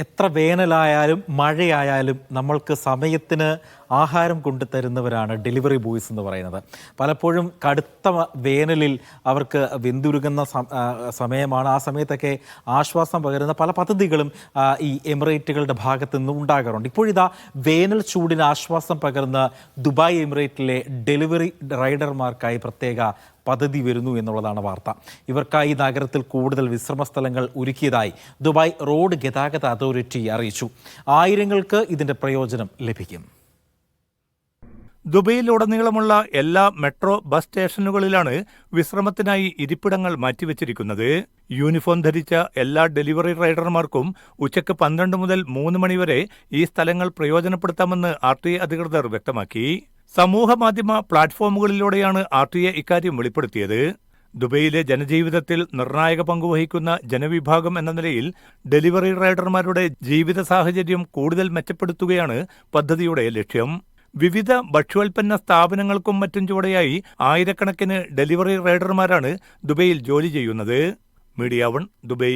എത്ര വേനലായാലും മഴയായാലും നമ്മൾക്ക് സമയത്തിന് ആഹാരം കൊണ്ടുതരുന്നവരാണ് ഡെലിവറി ബോയ്സ് എന്ന് പറയുന്നത്. പലപ്പോഴും കടുത്ത വേനലിൽ അവർക്ക് വെന്തുരുകുന്ന സമയമാണ്. ആ സമയത്തൊക്കെ ആശ്വാസം പകരുന്ന പല പദ്ധതികളും ഈ എമിറേറ്റുകളുടെ ഭാഗത്തു നിന്ന് ഉണ്ടാകാറുണ്ട്. ഇപ്പോഴിതാ വേനൽ ചൂടിന് ആശ്വാസം പകർന്ന് ദുബായ് എമിറേറ്റിലെ ഡെലിവറി റൈഡർമാർക്കായി പ്രത്യേക പദ്ധതി വരുന്നു എന്നുള്ളതാണ് വാർത്ത. ഇവർക്കായി നഗരത്തിൽ കൂടുതൽ വിശ്രമ സ്ഥലങ്ങൾ ഒരുക്കിയതായി ദുബായ് റോഡ് ഗതാഗത അതോറിറ്റി അറിയിച്ചു. ആയിരങ്ങൾക്ക് ഇതിന്റെ പ്രയോജനം ലഭിക്കും. ദുബൈയിലുടനീളമുള്ള എല്ലാ മെട്രോ ബസ് സ്റ്റേഷനുകളിലാണ് വിശ്രമത്തിനായി ഇരിപ്പിടങ്ങൾ മാറ്റിവെച്ചിരിക്കുന്നത്. യൂണിഫോം ധരിച്ച എല്ലാ ഡെലിവറി റൈഡർമാർക്കും ഉച്ചയ്ക്ക് പന്ത്രണ്ട് മുതൽ മൂന്ന് മണിവരെ ഈ സ്ഥലങ്ങൾ പ്രയോജനപ്പെടുത്താമെന്ന് ആർ അധികൃതർ വ്യക്തമാക്കി. സമൂഹമാധ്യമ പ്ലാറ്റ്ഫോമുകളിലൂടെയാണ് ആർ ടി എ ഇക്കാര്യം വെളിപ്പെടുത്തിയത്. ദുബൈയിലെ ജനജീവിതത്തിൽ നിർണായക പങ്കുവഹിക്കുന്ന ജനവിഭാഗം എന്ന നിലയിൽ ഡെലിവറി റൈഡർമാരുടെ ജീവിത സാഹചര്യം കൂടുതൽ മെച്ചപ്പെടുത്തുകയാണ് പദ്ധതിയുടെ ലക്ഷ്യം. വിവിധ ഭക്ഷ്യോൽപ്പന്ന സ്ഥാപനങ്ങൾക്കും മറ്റും ചുവടെയായി ആയിരക്കണക്കിന് ഡെലിവറി റൈഡർമാരാണ് ദുബൈയിൽ ജോലി ചെയ്യുന്നത്. Media one Dubai.